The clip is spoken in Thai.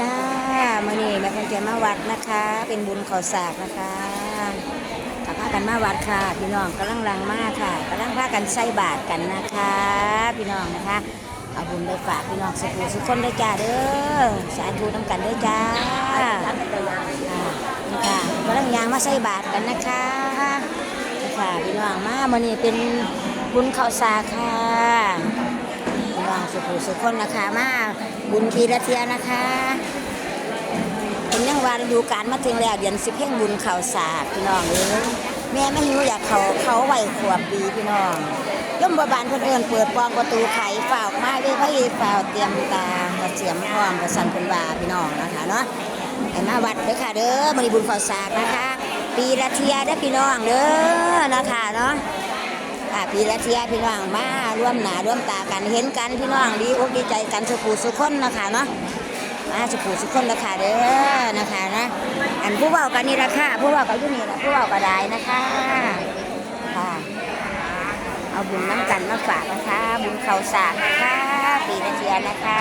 จ้ามื่อนี้แม่คนเจมาวัดนะคะ เป็นบุญเขาสากนะคะกพากันมาวัดค่ะ พี่น้องกำลังลังมากค่ะกำลังพากันใส่บาตรกันนะคะ พี่น้องนะคะเอาบุญไปฝากพี่น้องสุขสุขคนด้วยจ้าเด้อสาธุน้ำกันด้วยจ้านี่ค่ะกำลังยางมาใส่บาตรกันนะคะค่ะพี่น้องมามื่อนี้เป็นบุญเขาสากค่ะพี่น้อง สุขุสุขคนนะคะมาบุญทีละเทียนะคะเป็นยังวาฤดูการมาถึงแล้วเดือนสิบเพ่งบุญเข่าวสาพี่น้องเลยแม่ไม่หิวอยากเขาเขาไหวขวบดีพี่น้องย่อมบาบานคนเอื่นเปิดปองประตูไขฝ่าวมาเลยพระเอกฝ่าวเตรียมตากระเสียมพร้อมกระสันคนบาพี่น้องนะคะเนาะให้มาวัดเด้อค่ะเด้อมณีบุญข่าวสากนะคะ ปีละเทียเด้อพี่น้องเด้อนะคะเนาะ ค่ะพี่และเทียพี่น้องมาร่วมหนาร่วมตากันเห็นกันพี่น้องดีอกดีใจกันสุขูสุขคนนะคะเนาะมาสุขูสุขคนนะคะเด้อนะคะนะอันผู้เบากันนี่ละค่ะผู้เบากันยู่นี่ละผู้เบาก็ได้นะคะค่ะเอาบุญน้ำกันมาฝากนะคะบุญเขาสากนะคะปีละเทียนะคะ